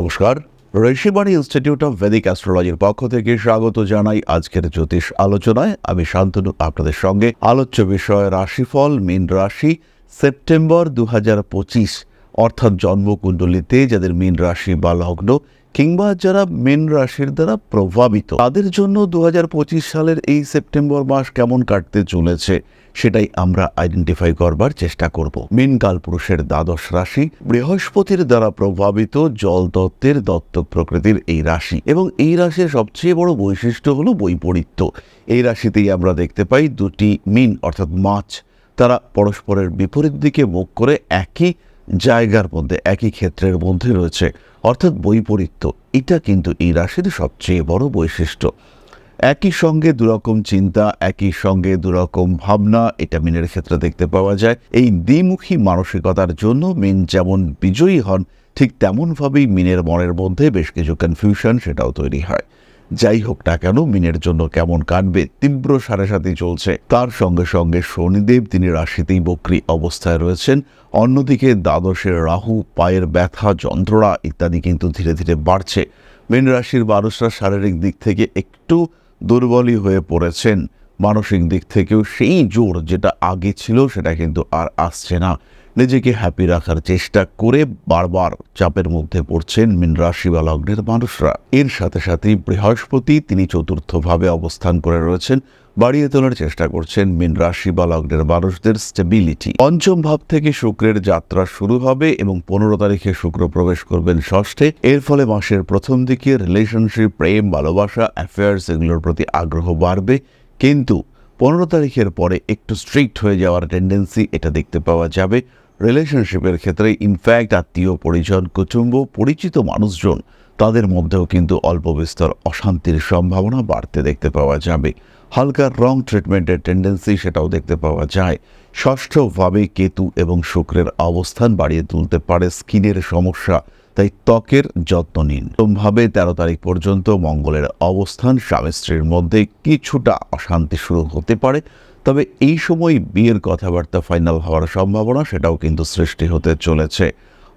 নমস্কার। Rishibani institute of Vedic অ্যাস্ট্রোলজির পক্ষ থেকে স্বাগত জানাই আজকের জ্যোতিষ আলোচনায়। আমি শান্তনু, আপনাদের সঙ্গে আলোচ্য বিষয় রাশিফল, মীন রাশি, সেপ্টেম্বর দু অর্থাৎ জন্মকুণ্ডলিতে যাদের মীন রাশি বা লগ্ন কিংবা যারা মীন রাশির দ্বারা প্রভাবিত, তাদের জন্য দু হাজার পঁচিশ সালের এই সেপ্টেম্বর মাস কেমন কাটতে চলেছে? সেটাই আমরা আইডেন্টিফাই করবার চেষ্টা করব। মীন কালপুরুষের দ্বাদশ রাশি বৃহস্পতির দ্বারা প্রভাবিত জল দত্তের দত্তক প্রকৃতির এই রাশি এবং এই রাশির সবচেয়ে বড় বৈশিষ্ট্য হলো বৈপরীত্য। এই রাশিতেই আমরা দেখতে পাই দুটি মিন অর্থাৎ মাছ, তারা পরস্পরের বিপরীত দিকে মুখ করে একই জায়গার মধ্যে, একই ক্ষেত্রের মধ্যে রয়েছে। অর্থাৎ বৈপরীত্য, এটা কিন্তু এই রাশির সবচেয়ে বড় বৈশিষ্ট্য। একই সঙ্গে দুরকম চিন্তা, একই সঙ্গে দুরকম ভাবনা, এটা মিনের ক্ষেত্রে দেখতে পাওয়া যায়। এই দ্বিমুখী মানসিকতার জন্য মিন যেমন বিজয়ী হন, ঠিক তেমনভাবেই মিনের মনের মধ্যে বেশ কিছু কনফিউশন সেটাও তৈরি হয়। যাই হোক না কেন, মিনের জন্য কেমন কাটবে তীব্র সাড়ে সাথে চলছে। তার সঙ্গে সঙ্গে শনিদেব, তিনি রাশিতেই বক্রী অবস্থায় রয়েছেন। অন্যদিকে দ্বাদশের রাহু, পায়ের ব্যথা, যন্ত্রণা ইত্যাদি কিন্তু ধীরে ধীরে বাড়ছে। মীন রাশির মানুষরা শারীরিক দিক থেকে একটু দুর্বলই হয়ে পড়েছেন। মানসিক দিক থেকেও সেই জোর যেটা আগে ছিল সেটা কিন্তু আর আসছে না। নিজেকে হ্যাপি রাখার চেষ্টা করে বারবার চাপের মধ্যে পড়ছেন মীন রাশি বা লগ্নের মানুষরা। এর সাথে সাথেই বৃহস্পতি তিনি চতুর্থভাবে অবস্থান করে রয়েছেন। বাড়িয়ে তোলার চেষ্টা করছেন মীন রাশি বা লগ্নের মানুষদের স্টেবিলিটি পঞ্চম ভাব থেকে শুক্রের যাত্রা শুরু হবে এবং পনেরো তারিখে শুক্র প্রবেশ করবেন ষষ্ঠে। এর ফলে মাসের প্রথম দিকে রিলেশনশিপ প্রেম, ভালোবাসা অ্যাফেয়ার্স এগুলোর প্রতি আগ্রহ বাড়বে। কিন্তু পনেরো তারিখের পরে একটু স্ট্রিক্ট হয়ে যাওয়ার টেন্ডেন্সি এটা দেখতে পাওয়া যাবে। রিলেশনশিপের ক্ষেত্রে ইনফ্যাক্ট আত্মীয়, পরিজন, কুটুম্ব, পরিচিত মানুষজন, তাদের মধ্যেও কিন্তু অল্প বিস্তর অশান্তির সম্ভাবনা বাড়তে দেখতে পাওয়া যাবে। হালকা রং ট্রিটমেন্টের টেন্ডেন্সি সেটাও দেখতে পাওয়া যায়। ষষ্ঠভাবে কেতু এবং শুক্রের অবস্থান বাড়িয়ে তুলতে পারে স্কিনের সমস্যা, তাই ত্বকের যত্ন নিন। ভাবে তেরো তারিখ পর্যন্ত মঙ্গলের অবস্থান, স্বামী স্ত্রীর মধ্যে কিছুটা অশান্তি শুরু হতে পারে, তবে এই সময় বিয়ের কথাবার্তা ফাইনাল হওয়ার সম্ভাবনা সেটাও কিন্তু সৃষ্টি হতে চলেছে।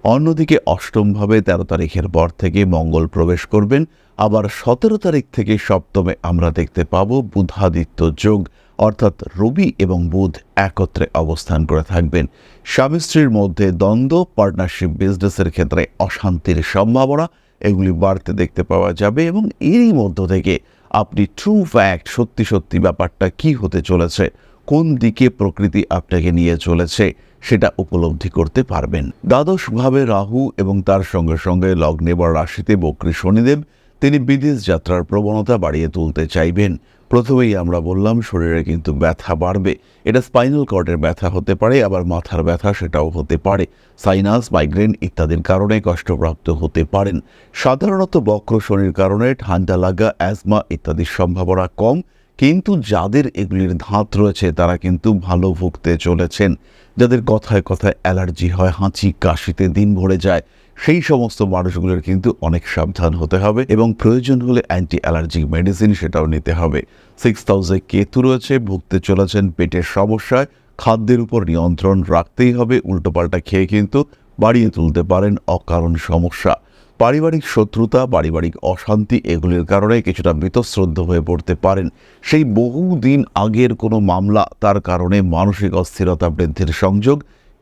অন্যদিকে অষ্টমভাবে তেরো তারিখের পর থেকে মঙ্গল প্রবেশ করবেন। আবার সতেরো তারিখ থেকে সপ্তমে আমরা দেখতে পাবো বুধাদিত্য যোগ, অর্থাৎ রবি এবং বুধ একত্রে অবস্থান করে থাকবেন। স্বামী স্ত্রীর মধ্যে দ্বন্দ্ব পার্টনারশিপ বিজনেসের ক্ষেত্রে অশান্তির সম্ভাবনা, এগুলি বাড়তে দেখতে পাওয়া যাবে এবং এরই মধ্য থেকে আপনি ট্রু ফ্যাক্ট সত্যি সত্যি ব্যাপারটা কি হতে চলেছে, কোন দিকে প্রকৃতি আপনাকে নিয়ে চলেছে সেটা উপলব্ধি করতে পারবেন। দ্বাদশভাবে রাহু এবং তার সঙ্গে সঙ্গে লগ্নে বা রাশিতে বক্রী শনিদেব তিনি বিদেশ যাত্রার প্রবণতা বাড়িয়ে তুলতে চাইবেন। প্রথমেই আমরা বললাম, শরীরে কিন্তু ব্যথা বাড়বে। এটা স্পাইনাল কর্ডের ব্যথা হতে পারে, আবার মাথার ব্যথা সেটাও হতে পারে। সাইনাস, মাইগ্রেন ইত্যাদির কারণে কষ্টপ্রাপ্ত হতে পারেন। সাধারণত বক্র শনির কারণে ঠান্ডা লাগা, অ্যাজমা ইত্যাদির সম্ভাবনা কম। কিন্তু যাদের এগুলির ধাত রয়েছে, তারা কিন্তু ভালো ভুগতে চলেছেন। যাদের কথায় কথায় অ্যালার্জি হয়, হাঁচি, কাশিতে দিন ভরে যায়, সেই সমস্ত মানুষগুলোর কিন্তু অনেক সাবধান হতে হবে এবং প্রয়োজন হলে অ্যান্টি অ্যালার্জিক মেডিসিন সেটাও নিতে হবে। সিক্স হাউসে কেতু রয়েছে, ভুগতে চলেছেন পেটের সমস্যায়, খাদ্যের উপর নিয়ন্ত্রণ রাখতেই হবে, উল্টোপাল্টা খেয়ে কিন্তু বাড়িয়ে তুলতে পারেন অকারণ সমস্যা। পারিবারিক শত্রুতা, পারিবারিক অশান্তি এগুলির কারণে কিছুটা মৃতশ্রদ্ধ হয়ে পড়তে পারেন। সেই বহুদিন আগের কোনো মামলা, তার কারণে মানসিক অস্থিরতা বৃদ্ধির সংযোগ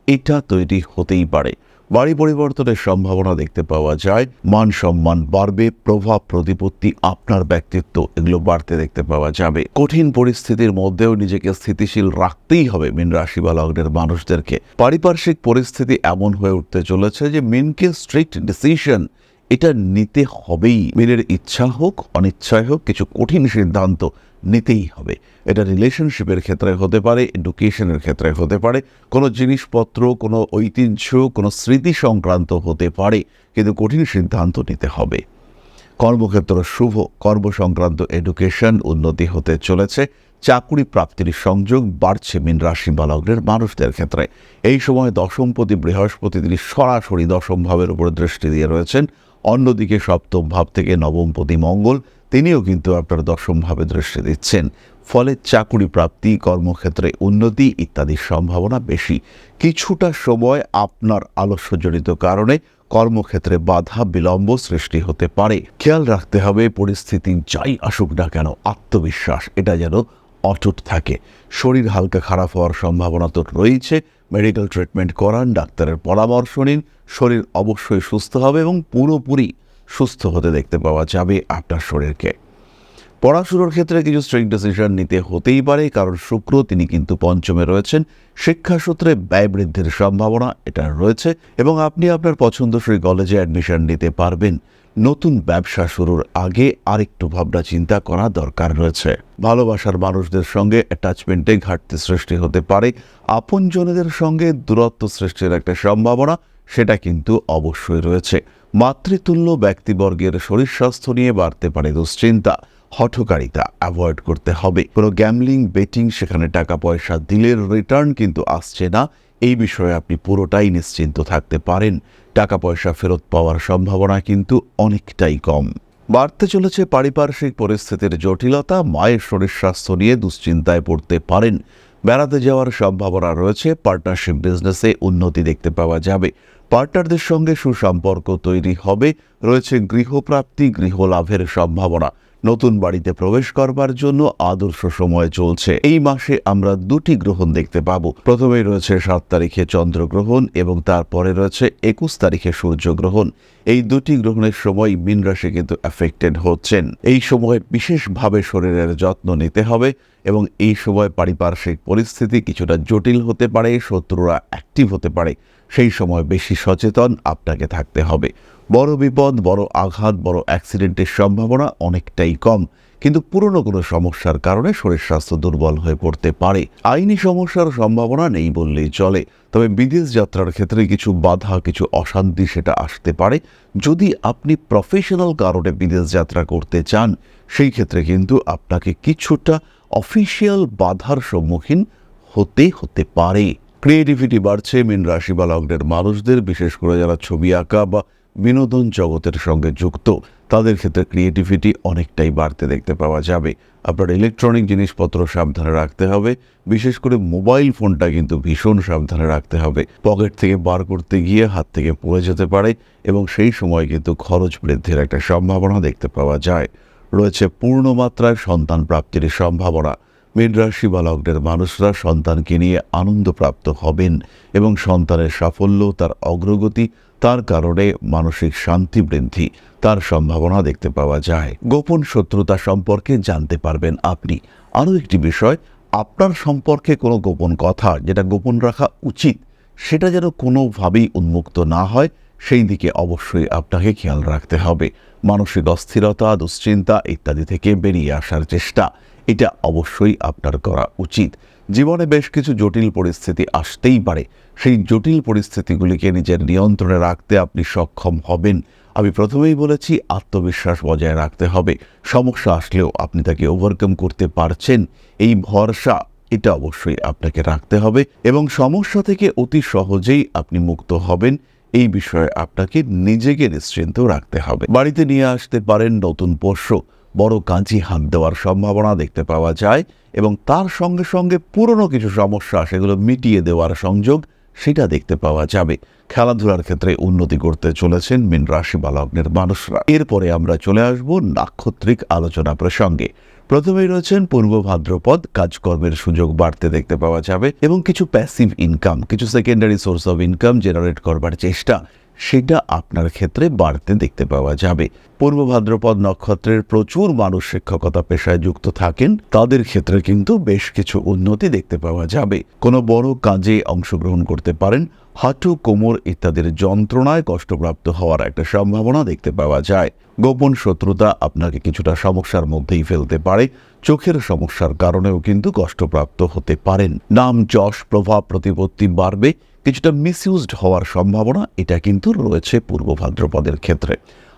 এটা তৈরি হতেই পারে। বাড়ি পরিবর্তনের সম্ভাবনা দেখতে পাওয়া যায়। মান সম্মান বাড়বে, প্রভাব, প্রতিপত্তি আপনার ব্যক্তিত্ব এগুলো বাড়তে দেখতে পাওয়া যাবে। কঠিন পরিস্থিতির মধ্যেও নিজেকে স্থিতিশীল রাখতেই হবে মিন রাশি বা লগ্নের মানুষদেরকে। পারিপার্শ্বিক পরিস্থিতি এমন হয়ে উঠতে চলেছে যে মিনকে স্ট্রিক্ট ডিসিশন এটা নিতে হবেই। মিনের ইচ্ছা হোক, অনিচ্ছায় হোক, কিছু কঠিন সিদ্ধান্ত নিতেই হবে। এটা রিলেশনশিপের ক্ষেত্রে হতে পারে এডুকেশনের ক্ষেত্রে হতে পারে, কোনো জিনিসপত্র, কোনো ঐতিহ্য, কোনো স্মৃতি সংক্রান্ত হতে পারে, কিন্তু কঠিন সিদ্ধান্ত নিতে হবে। কর্মক্ষেত্র শুভ কর্ম সংক্রান্ত এডুকেশন উন্নতি হতে চলেছে, চাকুরি প্রাপ্তির সংযোগ বাড়ছে মিন রাশি বা লগ্নের মানুষদের ক্ষেত্রে। এই সময় দশমপতি বৃহস্পতি তিনি সরাসরি দশম ভাবের উপরে দৃষ্টি দিয়ে রয়েছেন। অন্যদিকে সপ্তম ভাব থেকে নবমপতি মঙ্গল, তিনিও কিন্তু আপনার দশম ভাবে দৃষ্টি দিচ্ছেন। ফলে চাকুরি প্রাপ্তি, কর্মক্ষেত্রে উন্নতি ইত্যাদির সম্ভাবনা বেশি। কিছুটা সময় আপনার আলস্যজনিত কারণে কর্মক্ষেত্রে বাধা, বিলম্ব সৃষ্টি হতে পারে। খেয়াল রাখতে হবে পরিস্থিতি যাই আসুক না কেন, আত্মবিশ্বাস, এটা যেন অটুট থাকে। শরীর হালকা খারাপ হওয়ার সম্ভাবনা তো রয়েছে। মেডিকেল ট্রিটমেন্ট করান, ডাক্তারের পরামর্শ নিন, শরীর অবশ্যই সুস্থ হবে এবং পুরোপুরি সুস্থ হতে দেখতে পাওয়া যাবে আপনার শরীরকে। পড়াশুনোর ক্ষেত্রে কিছু স্ট্রিক্ট ডিসিশন নিতে হতেই পারে, কারণ শুক্র তিনি কিন্তু পঞ্চমে রয়েছেন। শিক্ষাসূত্রে ব্যয় বৃদ্ধির সম্ভাবনা এটা রয়েছে এবং আপনি আপনার পছন্দসই কলেজে অ্যাডমিশন নিতে পারবেন। নতুন ব্যবসা শুরুর আগে আরেকটু ভাবনা চিন্তা করা দরকার রয়েছে। ভালোবাসার মানুষদের সঙ্গে অ্যাটাচমেন্টে ঘাটতি সৃষ্টি হতে পারে। আপনজনেদের সঙ্গে দূরত্ব সৃষ্টির একটা সম্ভাবনা সেটা কিন্তু অবশ্যই রয়েছে। মাতৃতুল্য ব্যক্তিবর্গের শরীর স্বাস্থ্য নিয়ে বাড়তে পারে দুশ্চিন্তা। হঠকারিতা অ্যাভয়েড করতে হবে। কোনো গ্যামলিং বেটিং সেখানে টাকা পয়সা দিলের রিটার্ন কিন্তু আসছে না। এই বিষয়ে আপনি পুরোটাই নিশ্চিন্ত থাকতে পারেন। টাকা পয়সা ফেরত পাওয়ার সম্ভাবনা কিন্তু অনেকটাই কম। বাড়তে চলেছে পারিপার্শ্বিক পরিস্থিতির জটিলতা, মায়ের শরীর স্বাস্থ্য নিয়ে দুশ্চিন্তায় পড়তে পারেন। বেড়াতে যাওয়ার সম্ভাবনা রয়েছে পার্টনারশিপ বিজনেসে উন্নতি দেখতে পাওয়া যাবে। পার্টনারদের সঙ্গে সুসম্পর্ক তৈরি হবে, রয়েছে গৃহপ্রাপ্তি, গৃহলাভের সম্ভাবনা। নতুন বাড়িতে প্রবেশ করবার জন্য আদর্শ সময় চলছে। এই মাসে আমরা দুটি গ্রহণ দেখতে পাবো। প্রথমেই রয়েছে সাত তারিখে চন্দ্রগ্রহণ এবং তারপরে রয়েছে একুশ তারিখে সূর্যগ্রহণ। এই দুটি গ্রহণের সময় মীন রাশি কিন্তু অ্যাফেক্টেড হচ্ছেন। এই সময় বিশেষভাবে শরীরের যত্ন নিতে হবে এবং এই সময় পারিপার্শ্বিক পরিস্থিতি কিছুটা জটিল হতে পারে, শত্রুরা অ্যাক্টিভ হতে পারে। সেই সময় বেশি সচেতন আপনাকে থাকতে হবে। বড় বিপদ, বড় আঘাত, বড় অ্যাক্সিডেন্টের সম্ভাবনা অনেকটাই কম। কিন্তু পুরনো কোনো সমস্যার কারণে শরীর স্বাস্থ্য দুর্বল হয়ে পড়তে পারে। আইনি সমস্যার সম্ভাবনা নেই বললেই চলে। তবে বিদেশ যাত্রার ক্ষেত্রে কিছু বাধা, কিছু অশান্তি সেটা আসতে পারে। যদি আপনি প্রফেশনাল কারণে বিদেশ যাত্রা করতে চান, সেই ক্ষেত্রে কিন্তু আপনাকে কিছুটা অফিসিয়াল বাধার সম্মুখীন হতে হতে পারে। ক্রিয়েটিভিটি বাড়ছে, মিন রাশি বা লগ্নের মানুষদের, বিশেষ করে যারা ছবি আঁকা বা বিনোদন জগতের সঙ্গে যুক্ত। তাদের ক্ষেত্রে ক্রিয়েটিভিটি অনেকটাই বাড়তে দেখতে পাওয়া যাবে। আপনার ইলেকট্রনিক জিনিসপত্র সাবধানে রাখতে হবে। বিশেষ করে মোবাইল ফোনটা কিন্তু ভীষণ সাবধানে রাখতে হবে। পকেট থেকে বার করতে গিয়ে হাত থেকে পড়ে যেতে পারে এবং সেই সময় কিন্তু খরচ বৃদ্ধির একটা সম্ভাবনা দেখতে পাওয়া যায়। রয়েছে পূর্ণমাত্রায় সন্তান প্রাপ্তির সম্ভাবনা। মীন রাশি মানুষরা সন্তানকে নিয়ে আনন্দপ্রাপ্ত হবেন এবং সন্তানের সাফল্য, তার অগ্রগতি তার কারণে মানসিক শান্তি বৃদ্ধি, তার সম্ভাবনা দেখতে পাওয়া যায়। গোপন শত্রুতা সম্পর্কে জানতে পারবেন আপনি। আরও একটি বিষয়, আপনার সম্পর্কে কোনো গোপন কথা যেটা গোপন রাখা উচিত, সেটা যেন কোনোভাবেই উন্মুক্ত না হয়, সেই দিকে অবশ্যই আপনাকে খেয়াল রাখতে হবে। মানসিক অস্থিরতা, দুশ্চিন্তা ইত্যাদি থেকে বেরিয়ে আসার চেষ্টা, এটা অবশ্যই আপনার করা উচিত। জীবনে বেশ কিছু জটিল পরিস্থিতি আসতেই পারে সেই জটিল পরিস্থিতিগুলিকে নিজের নিয়ন্ত্রণে রাখতে আপনি সক্ষম হবেন। আমি প্রথমেই বলেছি, আত্মবিশ্বাস বজায় রাখতে হবে। সমস্যা আসলেও আপনি তাকে ওভারকাম করতে পারছেন। এই ভরসা, এটা অবশ্যই আপনাকে রাখতে হবে এবং সমস্যা থেকে অতি সহজেই আপনি মুক্ত হবেন। এই বিষয়ে আপনাকে নিজেকে নিশ্চিন্ত রাখতে হবে। বাড়িতে নিয়ে আসতে পারেন নতুন পোষ্য। বড় কাঁচি হাত দেওয়ার সম্ভাবনা দেখতে পাওয়া যায় এবং তার সঙ্গে সঙ্গে পুরনো কিছু সমস্যা, সেগুলো মিটিয়ে দেওয়ার সংযোগ সেটা দেখতে পাওয়া যাবে। খেলাধুলার ক্ষেত্রে উন্নতি করতে চলেছেন মিন রাশি বা লগ্নের মানুষরা। এরপরে আমরা চলে আসব নাক্ষত্রিক আলোচনা প্রসঙ্গে। প্রথমেই রয়েছেন পূর্ব ভাদ্রপদ, কাজকর্মের সুযোগ বাড়তে দেখতে পাওয়া যাবে এবং কিছু প্যাসিভ ইনকাম কিছু secondary source of income generate করবার চেষ্টা। সেটা আপনার ক্ষেত্রে বাড়তে দেখতে পাওয়া যাবে। পূর্ব ভাদ্রপদ নক্ষত্রের প্রচুর মানুষ শিক্ষকতা পেশায় যুক্ত থাকেন, তাদের ক্ষেত্রে কিন্তু বেশ কিছু উন্নতি দেখতে পাওয়া যাবে। কোনো বড় কাজে অংশগ্রহণ করতে পারেন, হাঁটু, কোমর ইত্যাদির যন্ত্রণায় কষ্টপ্রাপ্ত হওয়ার একটা সম্ভাবনা দেখতে পাওয়া যায়। গোপন শত্রুতা আপনাকে কিছুটা সমস্যার মধ্যেই ফেলতে পারে, চোখের সমস্যার কারণেও কিন্তু কষ্টপ্রাপ্ত হতে পারেন। নাম যশ, প্রভাব, প্রতিপত্তি বাড়বে কিছুটা মিসইউজড হওয়ার সম্ভাবনা, এটা কিন্তু রয়েছে পূর্ব ভাদ্রপদের ক্ষেত্রে।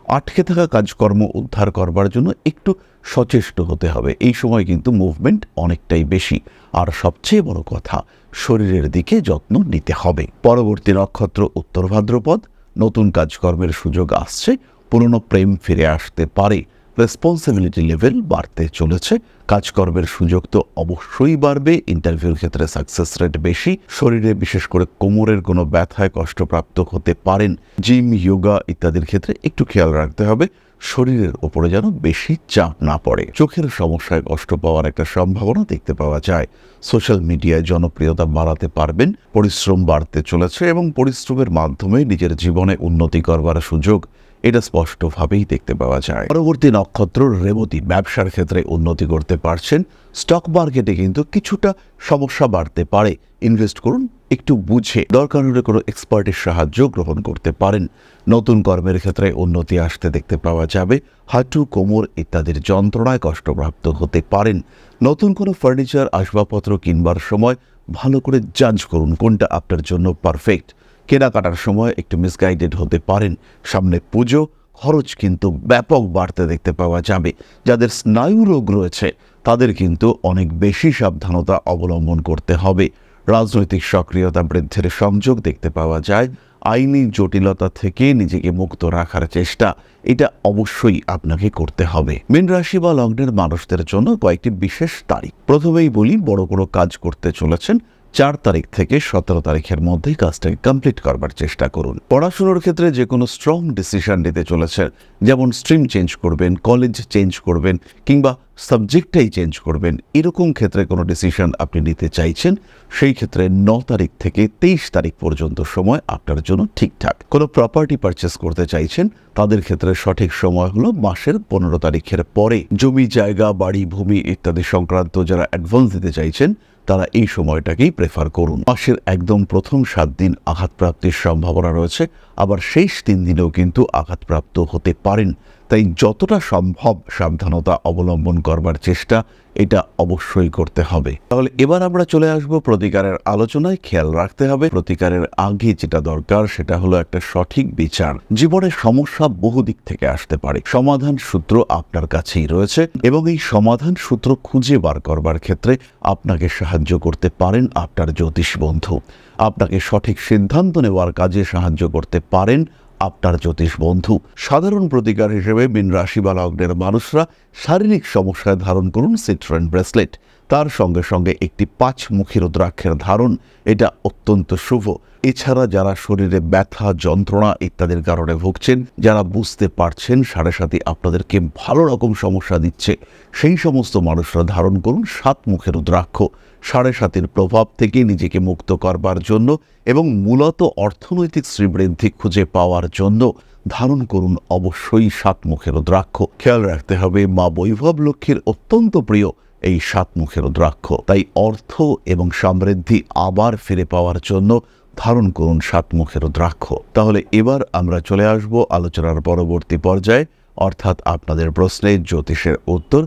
আটকে থাকা কাজকর্ম উদ্ধার করবার জন্য একটু সচেষ্ট হতে হবে। এই সময় কিন্তু মুভমেন্ট অনেকটাই বেশি। আর সবচেয়ে বড় কথা, শরীরের দিকে যত্ন নিতে হবে। পরবর্তী নক্ষত্র উত্তর ভাদ্রপদ, নতুন কাজকর্মের সুযোগ আসছে, পুরনো প্রেম ফিরে আসতে পারে। রেসপন্সিবিলিটি লেভেল বাড়তে চলেছে। কাজকর্মের সুযোগ তো অবশ্যই বাড়বে ইন্টারভিউর ক্ষেত্রে সাকসেস রেট বেশি, শরীরে বিশেষ করে কোমরের কোনো ব্যথায় কষ্টপ্রাপ্ত হতে পারেন। জিম যোগা ইত্যাদির ক্ষেত্রে একটু খেয়াল রাখতে হবে, শরীরের ওপরে যেন বেশি চাপ না পড়ে। চোখের সমস্যায় কষ্ট পাওয়ার একটা সম্ভাবনা দেখতে পাওয়া যায়। সোশ্যাল মিডিয়ায় জনপ্রিয়তা বাড়াতে পারবেন, পরিশ্রম বাড়তে চলেছে এবং পরিশ্রমের মাধ্যমে নিজের জীবনে উন্নতি করবার সুযোগ এটা স্পষ্টভাবেই দেখতে পাওয়া যায়। পরবর্তী নক্ষত্র রেবতী ব্যবসার ক্ষেত্রে উন্নতি করতে পারছেন। স্টক মার্কেটে কিন্তু কিছুটা সমস্যা বাড়তে পারে। ইনভেস্ট করুন, একটু বুঝে। দরকার হলে কোনো এক্সপার্টের সাহায্য গ্রহণ করতে পারেন। নতুন কর্মের ক্ষেত্রে উন্নতি আসতে দেখতে পাওয়া যাবে। হাঁটু, কোমর ইত্যাদির যন্ত্রণায় কষ্টপ্রাপ্ত হতে পারেন। নতুন কোনো ফার্নিচার, আসবাবপত্র কিনবার সময় ভালো করে জাজ করুন। কোনটা আপনার জন্য পারফেক্ট? কেনাকাটার সময় একটু মিসগাইডেড হতে পারেন। সামনে পুজো, খরচ কিন্তু ব্যাপক বাড়তে দেখতে পাওয়া যাবে। যাদের স্নায়ু রোগ রয়েছে, তাদের কিন্তু অনেক বেশি সাবধানতা অবলম্বন করতে হবে। রাজনৈতিক সক্রিয়তা বৃদ্ধির সংযোগ দেখতে পাওয়া যায়। আইনি জটিলতা থেকে নিজেকে মুক্ত রাখার চেষ্টা, এটা অবশ্যই আপনাকে করতে হবে। মীন রাশি বা লগ্নের মানুষদের জন্য কয়েকটি বিশেষ তারিখ। প্রথমেই বলি, বড় কোনো কাজ করতে চলেছেন চার তারিখ থেকে সতেরো তারিখের মধ্যেই কাজটাকে কমপ্লিট করবার চেষ্টা করুন। পড়াশুনোর ক্ষেত্রে যে কোনো স্ট্রং ডিসিশন নিতে চলেছে যেমন স্ট্রিম চেঞ্জ করবেন কলেজ চেঞ্জ করবেন, কিংবা সাবজেক্টটাই চেঞ্জ করবেন, এরকম ক্ষেত্রে কোনো ডিসিশন আপনি নিতে চাইছেন, সেই ক্ষেত্রে ন তারিখ থেকে তেইশ তারিখ পর্যন্ত সময় আপনার জন্য ঠিকঠাক। কোনো প্রপার্টি পারচেস করতে চাইছেন, তাদের ক্ষেত্রে সঠিক সময় হলো মাসের পনেরো তারিখের পরে। জমি, জায়গা, বাড়ি, ভূমি ইত্যাদি সংক্রান্ত যারা অ্যাডভান্স দিতে চাইছেন তারা এই সময়টাকেই প্রেফার করুন। মাসের একদম প্রথম সাত দিন আঘাতপ্রাপ্তির সম্ভাবনা রয়েছে, আবার শেষ তিন দিনেও কিন্তু আঘাতপ্রাপ্ত হতে পারেন। তাই যতটা সম্ভব সাবধানতা অবলম্বন করবার চেষ্টা এটা অবশ্যই করতে হবে। তাহলে এবার আমরা চলে আসব প্রতিকারের আলোচনায়, খেয়াল রাখতে হবে। প্রতিকারের আগে যেটা দরকার সেটা হলো একটা সঠিক বিচার। জীবনের সমস্যা বহু দিক থেকে আসতে পারে। সমাধান সূত্র আপনার কাছেই রয়েছে এবং এই সমাধান সূত্র খুঁজে বার করবার ক্ষেত্রে আপনাকে সাহায্য করতে পারেন আপনার জ্যোতিষ বন্ধু। আপনাকে সঠিক সিদ্ধান্ত নেওয়ার কাজে সাহায্য করতে পারেন আপনার জ্যোতিষ বন্ধু। সাধারণ প্রতিকার হিসেবে মিন রাশি বা লগ্নের মানুষরা শারীরিক সমস্যায় ধারণ করুন সিট্রেন ব্রেসলেট তার সঙ্গে সঙ্গে একটি পাঁচমুখী রুদ্রাক্ষের ধারণ, এটা অত্যন্ত শুভ। এছাড়া যারা শরীরে ব্যথা, যন্ত্রণা ইত্যাদির কারণে ভুগছেন, যারা বুঝতে পারছেন সাড়ে সাথে আপনাদেরকে ভালো রকম সমস্যা দিচ্ছে, সেই সমস্ত মানুষরা ধারণ করুন সাত মুখের রুদ্রাক্ষ। সাড়ে সাতের প্রভাব থেকে নিজেকে মুক্ত করবার জন্য এবং মূলত অর্থনৈতিক শ্রীবৃদ্ধি খুঁজে পাওয়ার জন্য ধারণ করুন অবশ্যই সাত মুখের রুদ্রাক্ষ। খেয়াল রাখতে হবে, মা বৈভব লক্ষ্মীর অত্যন্ত প্রিয়। এই সাত মুখের দ্রাক্ষ। তাই অর্থ এবং সমৃদ্ধি আবার ফিরে পাওয়ার জন্য ধারণ করুন সাত মুখের দ্রাক্ষ। তাহলে এবার আমরা চলে আসব আলোচনার পরবর্তী পর্যায়ে। অর্থাৎ আপনাদের প্রশ্নে জ্যোতিষের উত্তর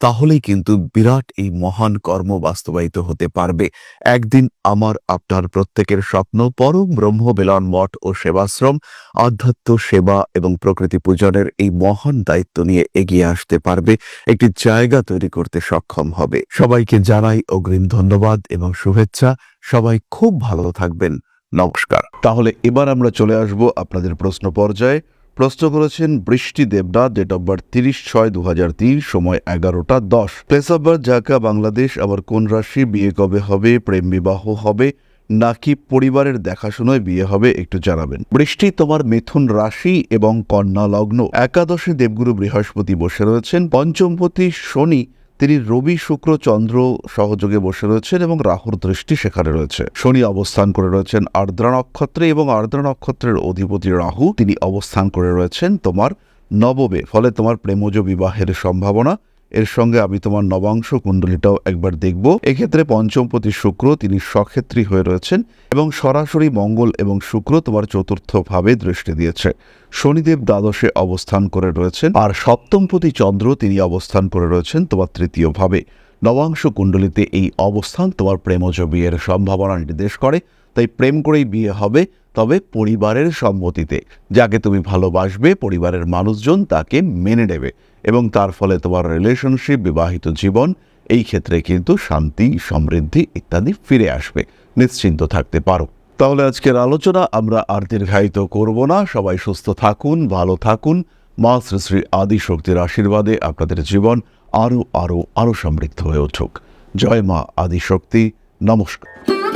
তাহলেই কিন্তু বিরাট এই মহান কর্ম বাস্তবায়িত হতে পারবে। একদিন আমার, আপনার প্রত্যেকের স্বপ্ন পরম ব্রহ্ম বেলন মঠ ও সেবাশ্রম, আধ্যাত্ম সেবা এবং প্রকৃতি পূজনের এই মহান দায়িত্ব নিয়ে এগিয়ে আসতে পারবে। একটি জায়গা তৈরি করতে সক্ষম হবে। সবাইকে জানাই অগ্রিম ধন্যবাদ এবং শুভেচ্ছা। সবাই খুব ভালো থাকবেন। নমস্কার। তাহলে এবার আমরা চলে আসব আপনাদের প্রশ্ন পর্যায়ে। প্রশ্ন করেছেন বৃষ্টি দেবনাথ ডেট অফ বার্থ তিরিশ ছয় দু হাজার তিন, সময় এগারোটা দশ। Place of birth Dhaka, Bangladesh, আবার কোন রাশি বিয়ে কবে হবে, প্রেম বিবাহ হবে, নাকি পরিবারের দেখাশোনায় বিয়ে হবে, একটু জানাবেন। বৃষ্টি তোমার মিথুন রাশি এবং কন্যা লগ্ন। একাদশে দেবগুরু বৃহস্পতি বসে রয়েছেন, পঞ্চমপতি শনি তিনি রবি, শুক্র, চন্দ্র সহযোগে বসে রয়েছেন এবং রাহুর দৃষ্টি সেখানে রয়েছে। শনি অবস্থান করে রয়েছেন আর্দ্রা নক্ষত্রে এবং আর্দ্রা নক্ষত্রের অধিপতি রাহু তিনি অবস্থান করে রয়েছেন তোমার নবমে, ফলে তোমার প্রেমজ বিবাহের সম্ভাবনা এর সঙ্গে আমি তোমার নবাংশ কুণ্ডলিটাও একবার দেখব। এক্ষেত্রে পঞ্চমপতি শুক্র তিনি সক্ষেত্রী হয়ে রয়েছেন এবং সরাসরি মঙ্গল এবং শুক্র তোমার চতুর্থ ভাবে দৃষ্টি দিয়েছে। শনিদেব দ্বাদশে অবস্থান করে রয়েছেন আর সপ্তমপতি চন্দ্র তিনি অবস্থান করে রয়েছেন তোমার তৃতীয় ভাবে নবাংশ কুণ্ডলিতে এই অবস্থান তোমার প্রেমজ বিয়ের সম্ভাবনা নির্দেশ করে, তাই প্রেম করেই বিয়ে হবে, তবে পরিবারের সম্মতিতে। যাকে তুমি ভালোবাসবে, পরিবারের মানুষজন তাকে মেনে নেবে। এবং তার ফলে তোমার রিলেশনশিপ বিবাহিত জীবন, এই ক্ষেত্রে কিন্তু শান্তি, সমৃদ্ধি ইত্যাদি ফিরে আসবে। নিশ্চিন্ত থাকতে পারো। তাহলে আজকের আলোচনা আমরা আর দীর্ঘায়িত করব না। সবাই সুস্থ থাকুন, ভালো থাকুন। মা শ্রী শ্রী আদি শক্তির আশীর্বাদে আপনাদের জীবন আরও আরও আরও সমৃদ্ধ হয়ে উঠুক। জয় মা আদি শক্তি নমস্কার।